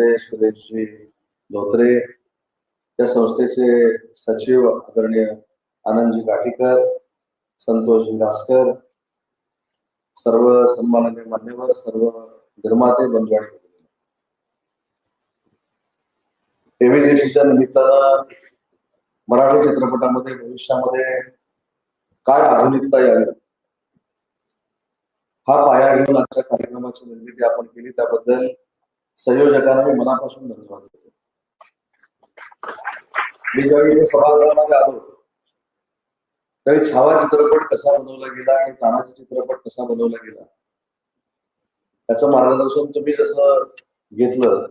नितेश सुरेशजी धोत्रे त्या संस्थेचे सचिव आदरणीय आनंदजी गाठीकर संतोषजी दासकर सर्व सन्माननीय मान्यवर सर्व निर्माते बंधू आणि एव्हीजेसीच्या निमित्तानं मराठी चित्रपटामध्ये भविष्यामध्ये काय आधुनिकता यावी? हा पाया घेऊन आजच्या कार्यक्रमाची निर्मिती आपण केली. त्याबद्दल संयोजकांना मी मनापासून धन्यवाद देतो. मी ज्यावेळी इथे सभागृहामध्ये आलो त्यावेळी छावा चित्रपट कसा बनवला गेला आणि तानाजी चित्रपट कसा बनवला गेला त्याचं मार्गदर्शन तुम्ही जसं घेतलं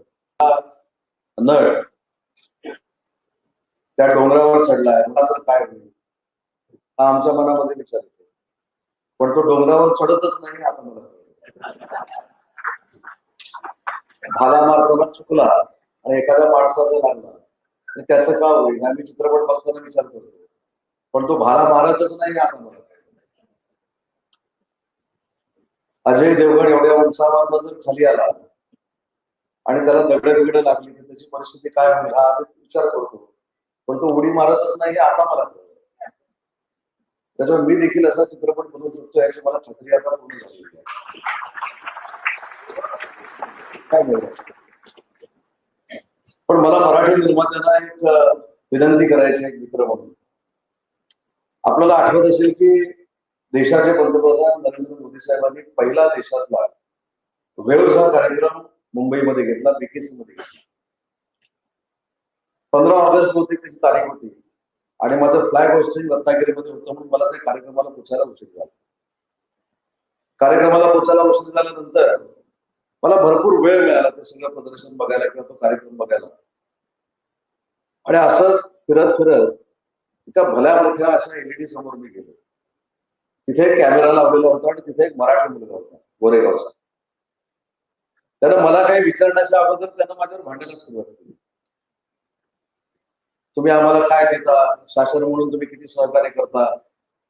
नळ त्या डोंगरावर चढलाय मला तर काय होईल? हा आमच्या मनामध्ये विचार पण तो डोंगरावर चढतच नाही आता मला. भाला मारताना चुकला आणि एखाद्या माणसाचा लागला. आणि त्याचं का होईल? आम्ही चित्रपट बघताना विचार करतो. पण तो भाला मारतच नाही आता मला. अजय देवगण एवढ्या उंचावर जर खाली आला आणि त्याला दगड बिगड लागली तर त्याची परिस्थिती काय होईल? हा आम्ही विचार करतो. पण तो उडी मारतच नाही आता मला त्याच्यावर त्याच्यामुळे मी देखील असा चित्रपट बनवू शकतो याची मला खात्री आता पूर्ण झाली आहे. काय पण मला मराठी निर्मात्यांना एक विनंती करायची एक मित्र म्हणून. आपल्याला आठवत असेल की देशाचे पंतप्रधान नरेंद्र मोदी साहेबांनी पहिला देशातला वेळचा कार्यक्रम मुंबईमध्ये घेतला बीकेसी मध्ये घेतला. पंधरा ऑगस्ट बहुतेक त्याची तारीख होती. आणि माझं फ्लॅग होस्टिंग रत्नागिरीमध्ये होतं म्हणून मला त्या कार्यक्रमाला पोचायला उशीर झाला. कार्यक्रमाला पोचायला उशीर झाल्यानंतर मला भरपूर वेळ मिळाला ते सगळं प्रदर्शन बघायला किंवा तो कार्यक्रम बघायला. आणि असंच फिरत फिरत एका भल्या मोठ्या अशा एलईडी समोर मी गेलो. तिथे एक कॅमेरा लावलेला होता आणि तिथे एक मराठी मुलगा होता गोरेगावचा. त्यानं मला काही विचारण्याच्या अगोदर त्यानं माझ्यावर भांडायला सुरुवात केली. तुम्ही आम्हाला काय देता? शासन म्हणून तुम्ही किती सहकार्य करता?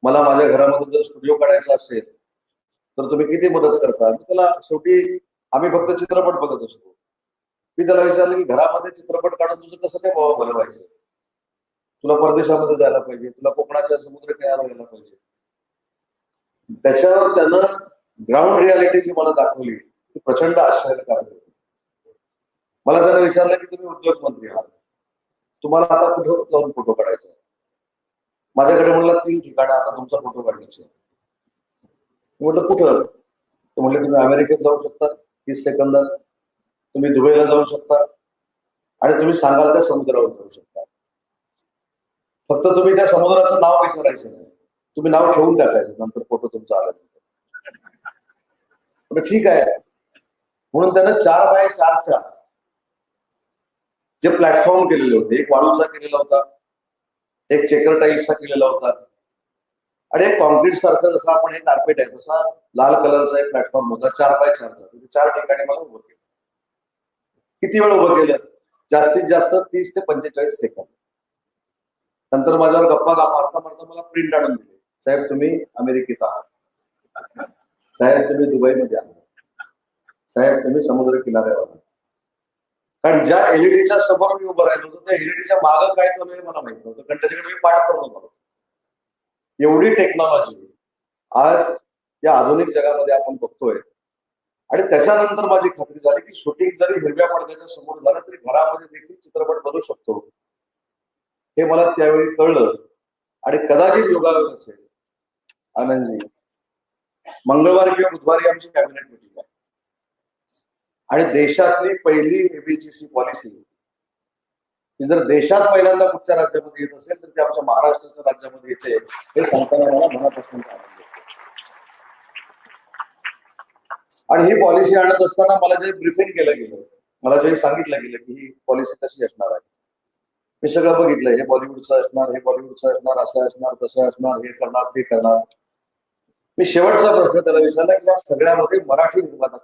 मला माझ्या घरामध्ये जर स्टुडिओ काढायचा असेल तर तुम्ही किती मदत करता? मी त्याला शेवटी आम्ही फक्त चित्रपट बघत असतो. मी त्याला विचारलं की घरामध्ये चित्रपट काढून तुझं कसं काय भावा बनवायचं तुला परदेशामध्ये जायला पाहिजे तुला कोकणाच्या समुद्र किनाऱ्याला व्हायला पाहिजे. त्याच्यावर त्यानं ग्राउंड रियालिटी जी मला दाखवली ती प्रचंड आश्चर्यकारक होती. मला त्यानं विचारलं की तुम्ही उद्योग मंत्री आहात. तुम्हाला आता कुठं जाऊन फोटो काढायचा माझ्याकडे म्हणलं तीन ठिकाणं आता तुमचा फोटो काढायचे म्हटलं कुठं? म्हटलं तुम्ही अमेरिकेत जाऊ शकता. तीस सेकंदात तुम्ही दुबईला जाऊ शकता. आणि तुम्ही सांगाल त्या समुद्रावर जाऊ शकता. फक्त तुम्ही त्या समुद्राचं नाव विचारायचं नाही. तुम्ही नाव ठेवून टाकायचं नंतर फोटो तुमचा आल्यानंतर ठीक आहे. म्हणून त्यानं चार बाय चारच्या जे प्लॅटफॉर्म केलेले होते एक वाळूचा केलेला होता एक चेकर टाईल्सचा केलेला होता आणि एक कॉन्क्रीट सारखं जसं आपण हे कार्पेट आहे तसा लाल कलरचा एक प्लॅटफॉर्म होता चार बाय चारचा तिथे चार ठिकाणी मला उभं केलं. किती वेळ उभं केलं? जास्तीत जास्त तीस ते पंचेचाळीस सेकंद नंतर माझ्यावर गप्पा गा- मारता मारता मला प्रिंट आणून दिली. साहेब तुम्ही अमेरिकेत आहात. साहेब तुम्ही दुबईमध्ये आहात. साहेब तुम्ही समुद्र किनाऱ्यावर आहात. कारण ज्या एलईडीच्या समोर मी उभं राहिलो होतो त्या एलईडीच्या मागं काय चालू आहे मला माहीत नव्हतं. कारण त्याच्याकडे मी पाठ करून होतो. एवढी टेक्नॉलॉजी आज या आधुनिक जगामध्ये आपण बघतोय. आणि त्याच्यानंतर माझी खात्री झाली की शूटिंग जरी हिरव्या पडद्याच्या समोर झालं तरी घरामध्ये देखील चित्रपट बनवू शकतो. हे मला त्यावेळी कळलं. आणि कदाचित योगायोग असेल. आनंदजी मंगळवारी किंवा बुधवारी आमची कॅबिनेट मिटिंग आहे. आणि देशातली पहिली एबीजीसी पॉलिसी जर देशात पहिल्यांदा कुठच्या राज्यामध्ये येत असेल तर ते आमच्या महाराष्ट्राच्या राज्यामध्ये येते. हे सांगताना मला मनापासून आणि ही पॉलिसी आणत असताना मला जे ब्रिफिंग केलं गेलं मला जे सांगितलं गेलं की ही पॉलिसी कशी असणार आहे. मी सगळं बघितलं हे बॉलिवूडचं असणार हे बॉलिवूडचं असणार असं असणार तसं असणार हे करणार ते करणार. मी शेवटचा प्रश्न त्याला विचारला की या सगळ्यामध्ये मराठी निर्माता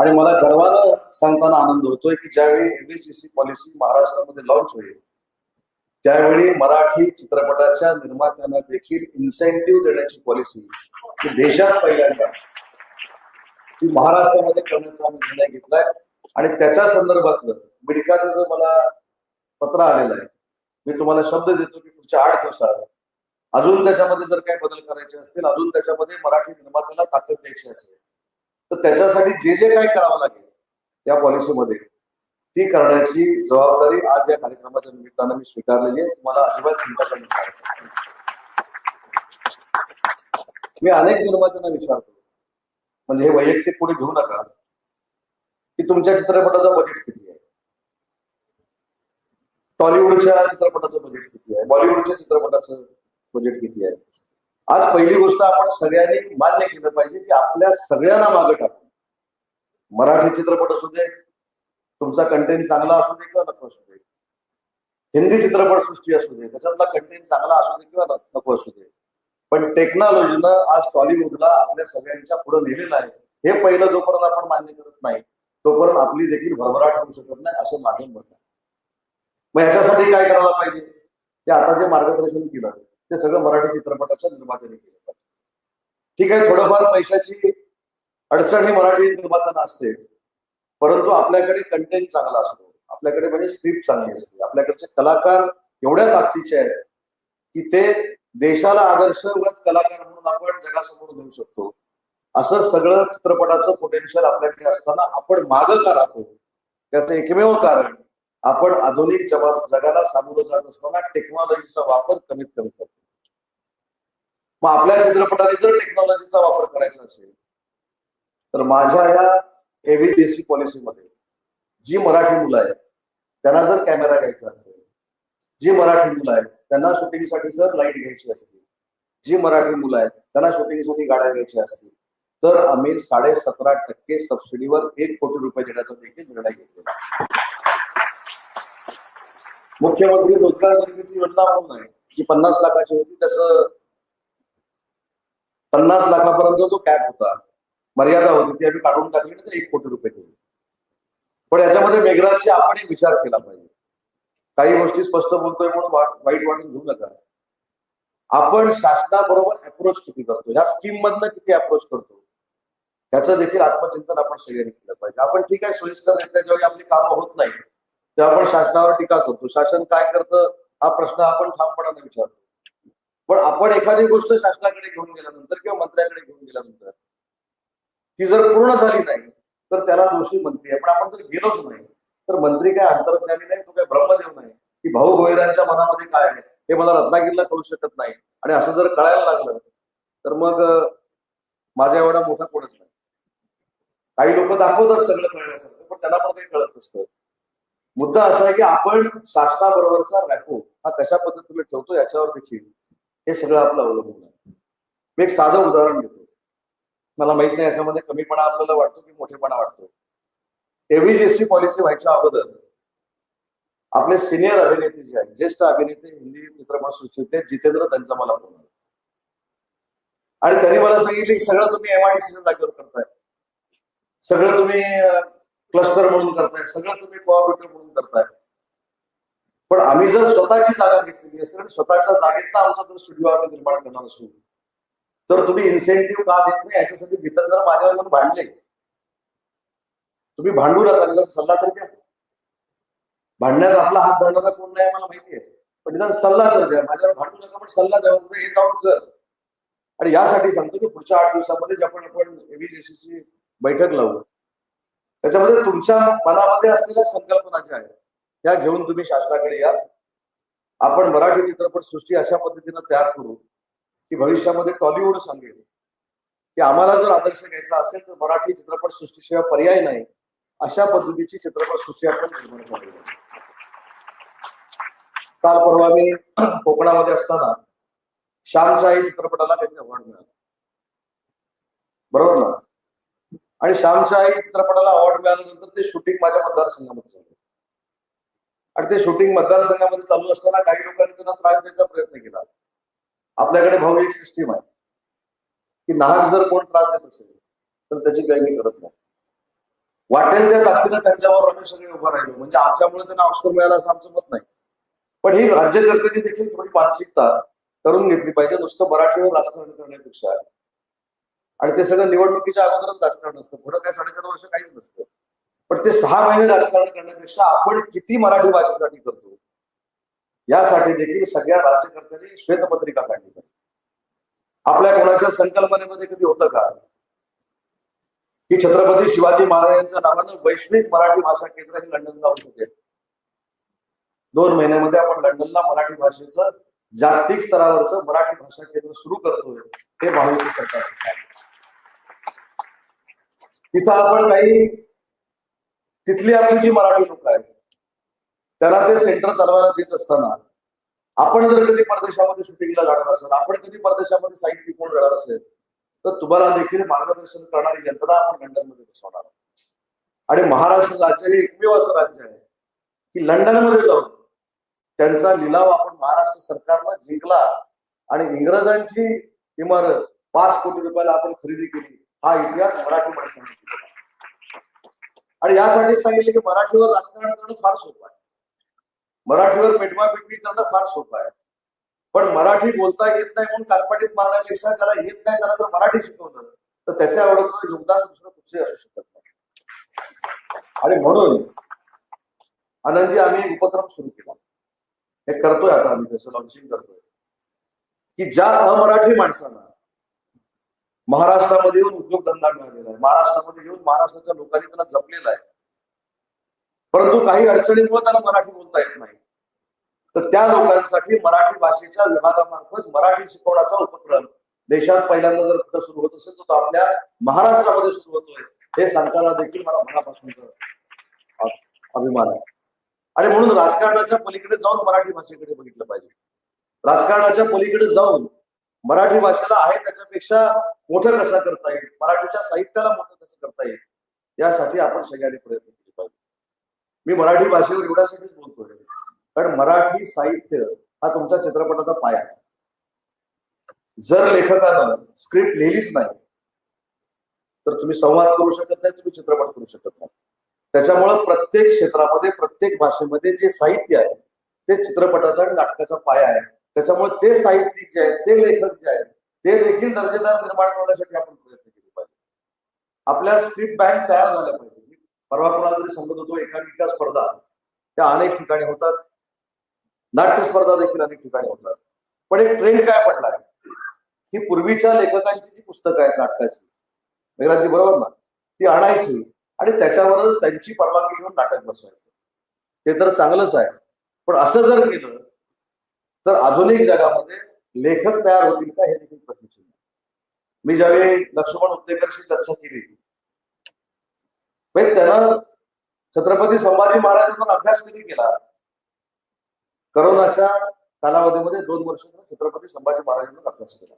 आणि मला गर्वानं सांगताना आनंद होतोय की ज्यावेळी एमएसजीसी पॉलिसी महाराष्ट्रामध्ये लॉन्च होईल त्यावेळी मराठी चित्रपटाच्या निर्मात्यांना देखील इन्सेंटिव्ह देण्याची पॉलिसी ही देशात पहिल्यांदा ती महाराष्ट्रामध्ये करण्याचा आम्ही निर्णय घेतलाय. आणि त्याच्या संदर्भातलं बिडकाचं जो मला पत्र आलेलं आहे मी तुम्हाला शब्द देतो की पुढच्या आठ दिवसात अजून त्याच्यामध्ये जर काही बदल करायचे असतील अजून त्याच्यामध्ये मराठी निर्मात्याला ताकद द्यायची असेल तर त्याच्यासाठी जे जे काही करावं लागेल त्या पॉलिसीमध्ये ती करण्याची जबाबदारी आज या कार्यक्रमाच्या निमित्तानं मी स्वीकारलेली आहे. तुम्हाला अजिबात चिंता करण्याची मी अनेक निर्मात्यांना विचारतो म्हणजे हे वैयक्तिक कोणी घेऊ नका की तुमच्या चित्रपटाचं बजेट किती आहे? टॉलिवूडच्या चित्रपटाचं बजेट किती आहे? बॉलिवूडच्या चित्रपटाचं बजेट किती आहे? आज पहिली गोष्ट आपण सगळ्यांनी मान्य केलं पाहिजे की आपल्या सगळ्यांना मागे टाकू. मराठी चित्रपट असू दे तुमचा कंटेंट चांगला असू दे किंवा नको असू दे. हिंदी चित्रपट सृष्टी असू दे त्याच्यातला कंटेंट चांगला असू दे किंवा नको असू दे. पण टेक्नॉलॉजीनं आज टॉलिवूडला आपल्या सगळ्यांच्या पुढे नेलेलं आहे. हे पहिलं जोपर्यंत आपण मान्य करत नाही तोपर्यंत आपली देखील भरभराट होऊ शकत नाही असं माझं मत आहे. मग याच्यासाठी काय करायला पाहिजे? ते आता जे मार्गदर्शन केलं ते सगळं मराठी चित्रपटाच्या निर्मात्याने केलं पाहिजे. ठीक आहे थोडंफार पैशाची अडचण ही मराठी निर्मात्यांना असते. परंतु आपल्याकडे कंटेंट चांगला असतो. आपल्याकडे म्हणजे स्क्रिप्ट चांगली असते. आपल्याकडचे कलाकार एवढ्या ताकदीचे आहेत की ते देशाला आदर्शवत कलाकार म्हणून आपण जगासमोर घेऊ शकतो. असं सगळं चित्रपटाचं पोटेन्शियल आपल्याकडे असताना आपण मागं का राहतो? त्याचं एकमेव कारण आपण आधुनिक जगा- जगाला सामोरं जात असताना टेक्नॉलॉजीचा वापर कमीत कमी करतो. मग आपल्या चित्रपटाने जर टेक्नॉलॉजीचा वापर करायचा असेल तर माझ्या या एव्हीडीसी पॉलिसीमध्ये जी मराठी मुलं आहेत त्यांना जर कॅमेरा घ्यायचा असेल जी मराठी मुलं आहेत त्यांना शूटिंगसाठी जर लाइट घ्यायची असतील जी मराठी मुलं आहेत त्यांना शूटिंगसाठी गाड्या घ्यायच्या असतील तर आम्ही साडे सतरा टक्के सबसिडीवर एक कोटी रुपये देण्याचा देखील निर्णय घेतलेला मुख्यमंत्री रोजगार निर्मिती योजना म्हणून आहे जी पन्नास लाखाची होती त्याचं पन्नास लाखापर्यंत जो कॅप होता मर्यादा होती ती आम्ही काढून टाकली तर एक कोटी रुपये केली पण याच्यामध्ये मेघराजशी आपण एक विचार केला पाहिजे. काही गोष्टी स्पष्ट बोलतोय म्हणून वाईट वाटून घेऊ नका. आपण शासनाबरोबर अप्रोच किती करतो ह्या स्कीम मधनं किती अप्रोच करतो त्याचं देखील आत्मचिंतन आपण सगळ्यांनी केलं पाहिजे. आपण ठीक आहे सोयीस्कर रित्या ज्यावेळी आपली कामं होत नाही तेव्हा आपण शासनावर टीका करतो. शासन काय करतं? हा प्रश्न आपण ठामपणाने विचारतो. पण आपण एखादी गोष्ट शासनाकडे घेऊन गेल्यानंतर किंवा मंत्र्याकडे घेऊन गेल्यानंतर ती जर पूर्ण झाली नाही तर त्याला दोषी मंत्री आहे. पण आपण जर गेलोच नाही तर मंत्री काय अंतर्ज्ञानी नाही तो काय ब्रह्मदेव नाही. की भाऊ गोयरांच्या मनामध्ये काय आहे? हे मला रत्नागिरीला कळू शकत नाही. आणि असं जर कळायला लागलं तर मग माझ्या एवढा मोठा कोणच नाही. काही लोक दाखवतात सगळं कळण्यासारखं पण त्यांना पण काही कळत नसतं. मुद्दा असा आहे की आपण शासनाबरोबरचा रॅको हा कशा पद्धतीने ठेवतो याच्यावर देखील हे सगळं आपलं अवलंबून आहे. मी एक साधं उदाहरण देतो मला माहीत नाही याच्यामध्ये कमीपणा आपल्याला वाटतो की मोठेपणा वाटतो. एव्हीजीएसटी पॉलिसी व्हायच्या अगोदर आपले सिनियर अभिनेते जे आहेत ज्येष्ठ अभिनेते हिंदी चित्रपट सृष्टीतले जितेंद्र त्यांचा मला फोन आला. आणि त्यांनी मला सांगितले की सगळं तुम्ही एमआयडीसीच्या जागेवर करताय. सगळं तुम्ही क्लस्टर म्हणून करताय सगळं तुम्ही कोऑपरेटिव्ह म्हणून करताय. पण आम्ही जर स्वतःची जागा घेतलेली असेल आणि स्वतःच्या जागेत आमचा जर स्टुडिओ आम्ही निर्माण करणार असू तर तुम्ही इन्सेंटिव्ह का देत नाही याच्यासाठी जितेंद्र माझ्यावर भांडले. तुम्ही भांडू नका सल्ला तरी द्या. भांडण्यात आपला हात धरणारा कोण नाही मला माहिती आहे. पण निदान सल्ला तर द्या. माझ्यावर भांडू नका पण सल्ला द्या. हे जाऊन कर. आणि यासाठी सांगतो की पुढच्या आठ दिवसामध्ये जे आपण आपण एव्हीजेसीची बैठक लावू. त्याच्यामध्ये तुमच्या मनामध्ये असलेल्या संकल्पना ज्या आहेत त्या घेऊन तुम्ही शासनाकडे या. आपण मराठी चित्रपट सृष्टी अशा पद्धतीनं तयार करू की भविष्यामध्ये टॉलिवूड सांगेल. की आम्हाला जर आदर्श घ्यायचा असेल तर मराठी चित्रपट सृष्टीशिवाय पर्याय नाही. अशा पद्धतीची चित्रपट सृष्टी आपण निर्माण करावी काल परवा मी कोकणामध्ये असताना श्यामच्या आई चित्रपटाला त्यांनी अवॉर्ड मिळाला. बरोबर ना? आणि श्यामच्या आई चित्रपटाला अवॉर्ड मिळाल्यानंतर ते शूटिंग माझ्या मतदारसंघामध्ये झालं. आणि ते शूटिंग मतदारसंघामध्ये चालू असताना काही लोकांनी त्यांना त्रास द्यायचा प्रयत्न केला. आपल्याकडे भाऊ एक सिस्टीम आहे. की नाहक जर कोण त्रास देत असेल तर त्याची काही मी करत नाही. वाटेल त्या ताकदीनं त्यांच्यावर आम्ही सगळे उभा राहिलो. म्हणजे आमच्यामुळे त्यांना ऑस्कर मिळाला असं आमचं मत नाही. पण ही राज्यकर्त्यांनी देखील थोडी मानसिकता करून घेतली पाहिजे. नुसतं मराठीवर राजकारण करण्यापेक्षा. आणि ते सगळं निवडणुकीच्या अगोदरच राजकारण असतं. पुढं काय साडेचार वर्ष काहीच नसतं. पण ते सहा महिने राजकारण करण्यापेक्षा आपण किती मराठी भाषेसाठी करतो? यासाठी देखील सगळ्या राज्यकर्त्यांनी श्वेतपत्रिका काढली पाहिजे. आपल्या कोणाच्या संकल्पनेमध्ये कधी होतं का? की छत्रपती शिवाजी महाराजांच्या नावानं वैश्विक मराठी भाषा केंद्र हे लंडनला होऊ शकेल. दोन महिन्यामध्ये आपण लंडनला मराठी भाषेचं जागतिक स्तरावरचं मराठी भाषा केंद्र सुरू करतोय हे महायुती सरकार तिथं आपण काही तिथली आपली जी मराठी लोक आहेत त्यांना ते सेंटर चालवायला देत असताना आपण जर कधी परदेशामध्ये शूटिंगला जाणार असेल आपण कधी परदेशामध्ये साहित्य कोण जाणार असेल तर तुम्हाला देखील मार्गदर्शन करणारी यंत्रणा आपण लंडनमध्ये बसवणार आणि महाराष्ट्र राज्य हे एकमेव असं राज्य आहे की लंडनमध्ये जाऊन त्यांचा लिलाव आपण महाराष्ट्र सरकारला जिंकला आणि इंग्रजांची इमारत पाच कोटी रुपयाला आपण खरेदी केली हा इतिहास मराठी माणसांनी आणि यासाठी सांगितले की मराठीवर राजकारण करणं फार सोपं आहे. मराठीवर पेटवा पेटवी करणं फार सोपं आहे. पण मराठी बोलता येत नाही म्हणून कालपाटीत मारण्यापेक्षा त्याला येत नाही त्याला जर मराठी शिकवलं तर त्याच्या एवढंच योगदान दुसरं कुठचे असू शकत नाही. आणि म्हणून आनंदजी आम्ही उपक्रम सुरू केला. हे करतोय आता आम्ही त्याचं लॉन्चिंग करतोय. की ज्या अमराठी माणसांना महाराष्ट्रामध्ये येऊन उद्योगधंदा मिळालेला आहे. महाराष्ट्रामध्ये येऊन महाराष्ट्राच्या लोकांनी त्यांना जपलेला आहे. परंतु काही अडचणींमुळे त्यांना मराठी बोलता येत नाही. तर त्या लोकांसाठी मराठी भाषेच्या विभागामार्फत मराठी शिकवण्याचा उपक्रम देशात पहिल्यांदा जर कुठं सुरू होत असेल तर तो आपल्या महाराष्ट्रामध्ये सुरू होतोय. हे सांगताना देखील मला मनापासून अभिमान आहे. आणि म्हणून राजकारणाच्या पलीकडे जाऊन मराठी भाषेकडे बघितलं पाहिजे. राजकारणाच्या पलीकडे जाऊन मराठी भाषेला आहे त्याच्यापेक्षा मोठं कसं करता येईल? मराठीच्या साहित्याला मोठं कसं करता येईल? यासाठी आपण सगळ्यांनी प्रयत्न केले पाहिजे. मी मराठी भाषेवर एवढ्यासाठीच बोलतोय. कारण मराठी साहित्य हा तुमच्या चित्रपटाचा पाया आहे. जर लेखकानं स्क्रिप्ट लिहिलीच नाही तर तुम्ही संवाद करू शकत नाही तुम्ही चित्रपट करू शकत नाही. त्याच्यामुळं प्रत्येक क्षेत्रामध्ये प्रत्येक भाषेमध्ये जे साहित्य आहे ते चित्रपटाचा आणि नाटकाचा पाया आहे. त्याच्यामुळे ते साहित्यिक जे आहेत ते लेखक जे आहेत ते देखील दर्जेदार निर्माण करण्यासाठी आपण प्रयत्न केले पाहिजे. आपल्या स्क्रिप्ट बँक तयार झाल्या पाहिजे. मी परवा कोणाला तरी सांगत होतो एकांकिका स्पर्धा. त्या अनेक ठिकाणी होतात. नाट्य स्पर्धा देखील अनेक ठिकाणी होतात. पण एक ट्रेंड काय पडला ही पूर्वीच्या लेखकांची जी पुस्तकं आहेत नाटकाची मेघराजी बरोबर ना? ती आणायची आणि त्याच्यावरच त्यांची परवानगी घेऊन नाटक बसवायचं. ते तर चांगलंच आहे. पण असं जर केलं तर आधुनिक जगामध्ये लेखक तयार होतील का हे देखील प्रश्नचिन्ह मी ज्यावेळी लक्ष्मण उत्तेकरशी चर्चा केली म्हणजे त्यानं छत्रपती संभाजी महाराजांवर अभ्यास कधी केला? करोनाच्या कालावधीमध्ये दोन वर्ष छत्रपती संभाजी महाराजांवर अभ्यास केला.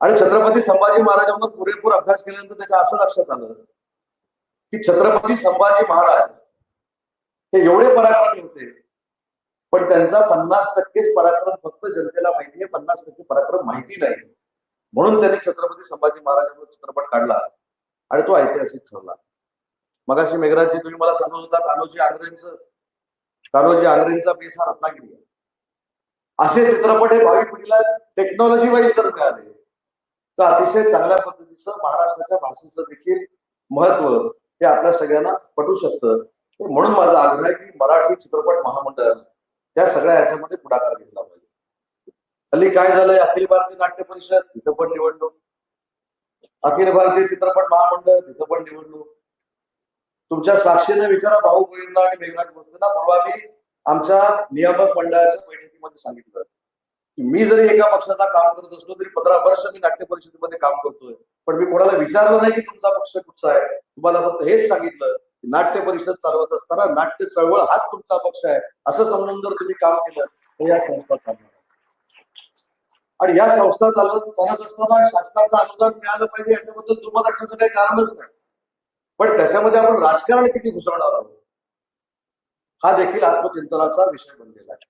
आणि छत्रपती संभाजी महाराजांवर पुरेपूर अभ्यास केल्यानंतर त्याच्या असं लक्षात आलं की छत्रपती संभाजी महाराज हे एवढे पराक्रमी होते पण त्यांचा पन्नास टक्केच पराक्रम फक्त जनतेला माहिती आहे पन्नास टक्के पराक्रम माहिती नाही. म्हणून त्यांनी छत्रपती संभाजी महाराजांवर चित्रपट काढला आणि तो ऐतिहासिक ठरला. मगाशी मेघराजजी तुम्ही मला सांगत होता कान्होजी आंग्रेंचं कान्होजी आंग्रेंचा बेस हा रत्नागिरी आहे. असे चित्रपट हे भावी पिढीला टेक्नॉलॉजी वाईज जर मिळाले तर अतिशय चांगल्या पद्धतीचं महाराष्ट्राच्या भाषेचं देखील महत्त्व हे आपल्या सगळ्यांना पटू शकतं. म्हणून माझा आग्रह आहे की मराठी चित्रपट महामंडळ या सगळ्या ह्याच्यामध्ये पुढाकार घेतला पाहिजे. हल्ली काय झालंय अखिल भारतीय नाट्य परिषद तिथं पण निवडणूक. अखिल भारतीय चित्रपट महामंडळ तिथं पण निवडणूक. तुमच्या साक्षीने विचारा भाऊ बहिणींना आणि मेघनाथ गोष्टींना परवा मी आमच्या नियामक मंडळाच्या बैठकीमध्ये सांगितलं. मी जरी एका पक्षाचा काम करत असलो तरी पंधरा वर्ष मी नाट्य परिषदेमध्ये काम करतोय. पण मी कोणाला विचारलं नाही की तुमचा पक्ष कुठचा आहे. तुम्हाला फक्त हेच सांगितलं. नाट्य परिषद चालवत असताना नाट्य चळवळ हाच तुमचा पक्ष आहे. असं समजून जर तुम्ही काम केलं तर या संस्था चालणार आणि या संस्था चालत चालत असताना शासनाचं अनुदान मिळालं पाहिजे याच्याबद्दल दुमत असण्याचं काही कारणच नाही. पण त्याच्यामध्ये आपण राजकारण किती घुसवणार आहोत? हा देखील आत्मचिंतनाचा विषय बनलेला आहे.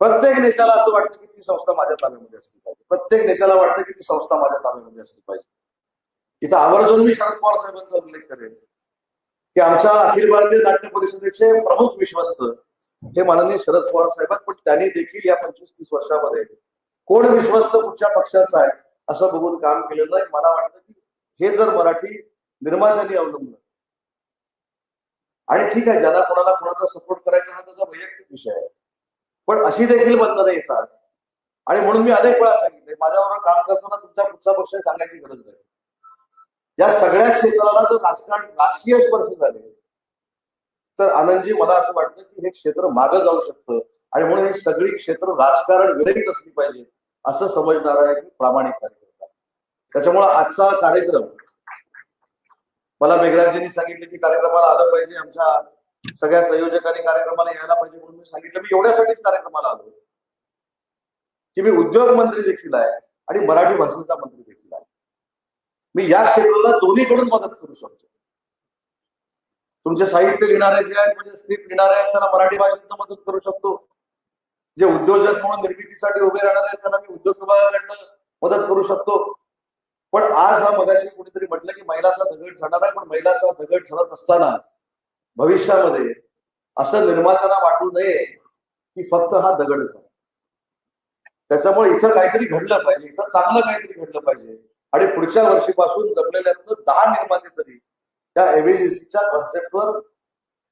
प्रत्येक नेत्याला असं वाटतं की ती संस्था माझ्या ताब्यामध्ये असली पाहिजे. प्रत्येक नेत्याला वाटतं की ती संस्था माझ्या ताब्यामध्ये असली पाहिजे. इथं आवर्जून मी शरद पवार साहेबांचा उल्लेख करेन. की आमच्या अखिल भारतीय नाट्य परिषदेचे प्रमुख विश्वस्त हे माननीय शरद पवार साहेब आहेत पण त्यांनी देखील या पंचवीस तीस वर्षामध्ये कोण विश्वस्त कुठच्या पक्षाचा आहे असं बघून काम केलेलं आहे. मला वाटतं की हे जर मराठी निर्मात्यांनी अवलंबलं. आणि ठीक आहे ज्याला कोणाला कोणाचा सपोर्ट करायचा हा त्याचा वैयक्तिक विषय आहे. पण अशी देखील बंधनं येतात. आणि म्हणून मी अनेक वेळा सांगितले माझ्याबरोबर काम करताना तुमचा कुठचा पक्ष सांगायची गरज नाही. या सगळ्या क्षेत्राला जर राजकारण राजकीय स्पर्श झाले तर आनंदजी मला असं वाटतं की हे क्षेत्र मागं जाऊ शकतं आणि म्हणून हे सगळी क्षेत्र राजकारण विरहित असली पाहिजे असं समजणार आहे की प्रामाणिक कार्यकर्ता. त्याच्यामुळे आजचा कार्यक्रम मला मेघराजजींनी सांगितले की कार्यक्रमाला आलं पाहिजे आमच्या सगळ्या संयोजकांनी कार्यक्रमाला यायला पाहिजे म्हणून मी सांगितलं. मी एवढ्यासाठीच कार्यक्रमाला आलो की मी उद्योग मंत्री देखील आहे आणि मराठी भाषेचा मंत्री मी या शेड्यूलला दोन्हीकडून मदत करू शकतो. तुमचे साहित्य लिहिणारे जे आहेत म्हणजे स्क्रिप्ट लिहिणारे आहेत त्यांना मराठी भाषेत मदत करू शकतो. जे उद्योजक म्हणून निर्मितीसाठी उभे राहणार आहेत त्यांना मी उद्योग विभागाकडनं मदत करू शकतो. पण आज हा मगाशी कुणीतरी म्हटलं की महिलाचा दगड ठरणार आहे पण महिलाचा दगड ठरत असताना भविष्यामध्ये असं निर्मात्यांना वाटू नये की फक्त हा दगडच आहे. त्याच्यामुळे इथं काहीतरी घडलं पाहिजे इथं चांगलं काहीतरी घडलं पाहिजे. आणि पुढच्या वर्षीपासून जमलेल्यातनं दहा निर्माते तरी त्या एव्हिजीसीच्या कॉन्सेप्टवर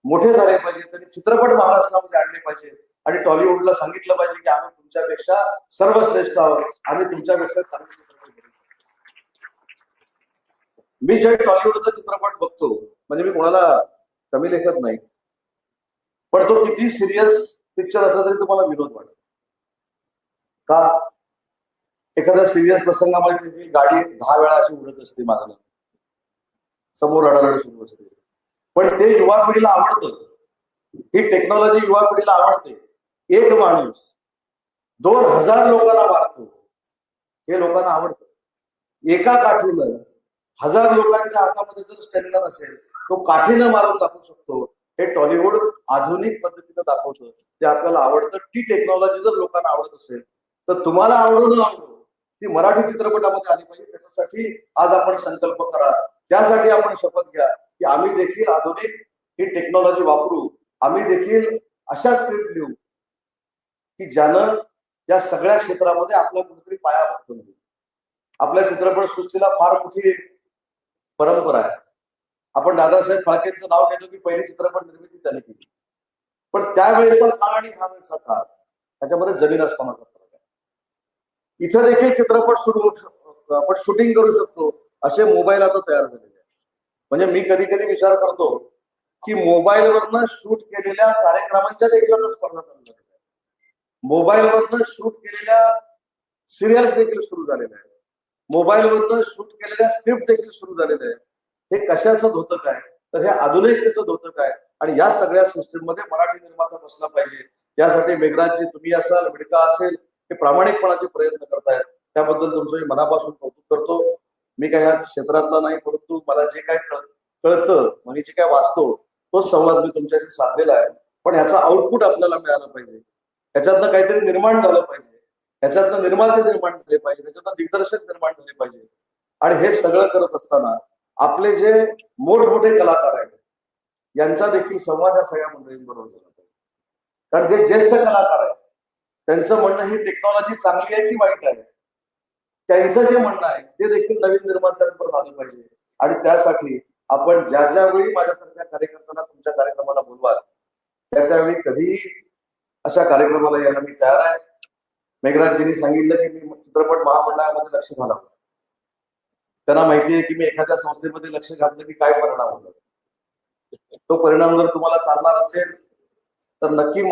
मोठे झाले पाहिजे तरी चित्रपट महाराष्ट्रामध्ये आणले पाहिजे. आणि टॉलिवूडला सांगितलं पाहिजे की आम्ही तुमच्यापेक्षा सर्वश्रेष्ठ आहोत. आम्ही तुमच्यापेक्षा चांगले मी जे टॉलिवूडचा चित्रपट बघतो म्हणजे मी कोणाला कमी लेखत नाही पण तो किती सिरियस पिक्चर असला तरी तुम्हाला विनोद वाटतो. का? एखाद्या सिरियस प्रसंगामध्ये गाडी दहा वेळा अशी उडत असते मागणं समोर रडारड सुरू असते. पण ते युवा पिढीला आवडतं. ही टेक्नॉलॉजी युवा पिढीला आवडते. एक माणूस दोन हजार लोकांना मारतो. हे लोकांना आवडतं. एका काठीनं हजार लोकांच्या हातामध्ये जर स्टॅमिना असेल तो काठीनं मारून दाखवू शकतो. हे टॉलिवूड आधुनिक पद्धतीनं दाखवतं. ते आपल्याला आवडतं. ती टेक्नॉलॉजी जर लोकांना आवडत असेल तर तुम्हाला आवडून आवडतो ती मराठी चित्रपटामध्ये आली पाहिजे. त्याच्यासाठी आज आपण संकल्प करा. त्यासाठी आपण शपथ घ्या की आम्ही देखील आधुनिक ही टेक्नॉलॉजी वापरू. आम्ही देखील अशा स्क्रिप्ट लिहू की ज्यानं या सगळ्या क्षेत्रामध्ये आपला कुठेतरी पाया भक्कम आपल्या चित्रपट सृष्टीला फार मोठी परंपरा आहे. आपण दादासाहेब फाळकेंचं नाव घेतो की पहिली चित्रपट निर्मिती त्याने केली. पण त्यावेळेचा काळ आणि हा वेळेचा काळ त्याच्यामध्ये जमीन असताना इथं देखील चित्रपट सुरू होऊ शकतो आपण शूटिंग करू शकतो असे मोबाईल आता तयार झालेले आहेत. म्हणजे मी कधी कधी विचार करतो की मोबाईलवरनं शूट केलेल्या कार्यक्रमांच्या देखील आता स्पर्धा चालू झालेल्या आहेत. मोबाईलवरनं शूट केलेल्या सिरियल्स देखील सुरू झालेल्या आहेत. मोबाईलवरनं शूट केलेल्या स्क्रिप्ट देखील सुरू झालेल्या आहेत. हे कशाचं धोतक आहे? तर हे आधुनिकतेचं धोतक आहे. आणि या सगळ्या सिस्टीममध्ये मराठी निर्माता बसला पाहिजे. यासाठी मेघराजजी तुम्ही असाल मिडका असेल हे प्रामाणिकपणाचे प्रयत्न करतायत. त्याबद्दल तुमचं मी मनापासून कौतुक करतो. मी काय या क्षेत्रातला नाही परंतु मला जे काय कळतं म्हणजे जे काय वाचतो तोच संवाद मी तुमच्याशी साधलेला आहे. पण ह्याचा आउटपुट आपल्याला मिळालं पाहिजे. ह्याच्यातनं काहीतरी निर्माण झालं पाहिजे. ह्याच्यातनं निर्माते निर्माण झाले पाहिजे. त्याच्यातनं दिग्दर्शक निर्माण झाले पाहिजे. आणि हे सगळं करत असताना आपले जे मोठमोठे कलाकार आहेत यांचा देखील संवाद या सगळ्या मंडळींबरोबर झाला पाहिजे. कारण जे ज्येष्ठ कलाकार आहेत त्यांचं म्हणणं ही टेक्नॉलॉजी चांगली आहे की वाईट आहे? त्यांचं जे म्हणणं आहे ते देखील नवीन निर्मात्यांवर आलं पाहिजे. आणि त्यासाठी आपण ज्या ज्या वेळी माझ्यासारख्या कार्यकर्त्यांना तुमच्या कार्यक्रमाला बोलवाल त्या त्यावेळी कधीही अशा कार्यक्रमाला यायला मी तयार आहे. मेघराजजींनी सांगितलं की मी चित्रपट महामंडळामध्ये लक्ष घालावं. त्यांना माहिती आहे की मी एखाद्या संस्थेमध्ये लक्ष घातलं की काय परिणाम होतो. तो परिणाम जर तुम्हाला चालणार असेल तर नक्की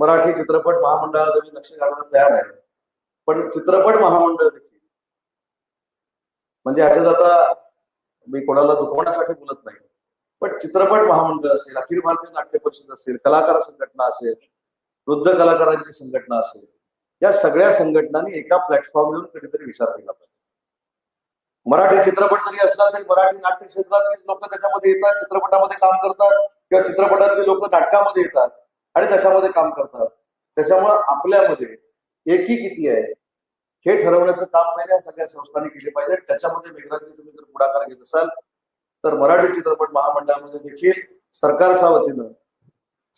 मराठी चित्रपट महामंडळात मी लक्ष घालण्यास तयार आहे. पण चित्रपट महामंडळ देखील. म्हणजे याच्यात आता मी कोणाला दुखवण्यासाठी बोलत नाही. पण चित्रपट महामंडळ असेल अखिल भारतीय नाट्य परिषद असेल कलाकार संघटना असेल वृद्ध कलाकारांची संघटना असेल या सगळ्या संघटनांनी एका प्लॅटफॉर्म येऊन कधीतरी विचार केला पाहिजे. मराठी चित्रपट जरी असला तरी मराठी नाट्य क्षेत्रातलीच लोक त्याच्यामध्ये येतात चित्रपटामध्ये काम करतात किंवा चित्रपटातली लोक नाटकामध्ये येतात. आणि त्याच्यामध्ये काम करतात. त्याच्यामुळं आपल्यामध्ये एकी किती आहे हे ठरवण्याचं काम पहिले या सगळ्या संस्थांनी केले पाहिजे. त्याच्यामध्ये मेघराजी तुम्ही जर पुढाकार घेत असाल तर मराठी चित्रपट महामंडळामध्ये देखील सरकारच्या वतीनं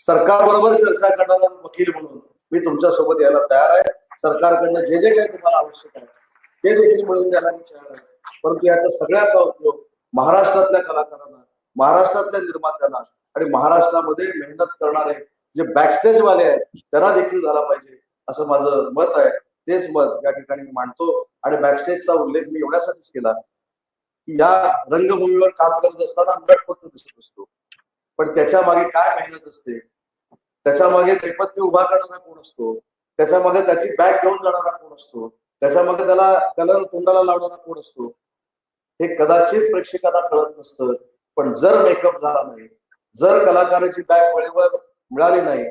सरकारबरोबर चर्चा करणारा वकील म्हणून मी तुमच्यासोबत यायला तयार आहे. सरकारकडनं जे जे काही तुम्हाला आवश्यक आहे ते देखील मिळून द्यायला मी तयार आहे. परंतु याचा सगळ्याचा उपयोग महाराष्ट्रातल्या कलाकारांना महाराष्ट्रातल्या निर्मात्यांना आणि महाराष्ट्रामध्ये मेहनत करणारे जे बॅकस्टेज वाले आहेत त्यांना देखील झाला पाहिजे असं माझं मत आहे. तेच मत या ठिकाणी मी मांडतो आणि बॅकस्टेजचा उल्लेख मी एवढ्यासाठीच केला की या रंगभूमीवर काम करत असताना नट फक्त दिसत असतो. पण त्याच्यामागे काय मेहनत असते? त्याच्यामागे नेपथ्य उभा करणारा कोण असतो? त्याच्यामागे त्याची बॅग घेऊन जाणारा कोण असतो? त्याच्यामागे त्याला कलर तोंडाला लावणारा कोण असतो? हे कदाचित प्रेक्षकांना कळत नसतं. पण जर मेकअप झाला नाही जर कलाकाराची बॅग वेळेवर मिळाली नाही.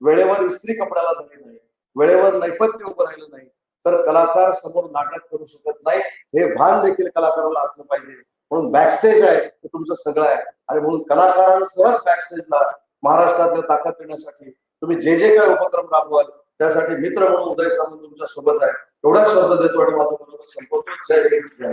वेळेवर इस्त्री कपड्याला झाली नाही. वेळेवर नैपथ्य उभं राहिलं नाही. तर कलाकार समोर नाटक करू शकत नाही. हे भान देखील कलाकाराला असलं पाहिजे. म्हणून बॅकस्टेज आहे. ते तुमचं सगळं आहे. आणि म्हणून कलाकारांसह बॅकस्टेजला महाराष्ट्रातल्या ताकद देण्यासाठी तुम्ही जे जे काही उपक्रम राबवाल त्यासाठी मित्र म्हणून उदय सामंत तुमच्यासोबत आहे. एवढाच शब्द देतो आणि माझं संपवतो. जय जय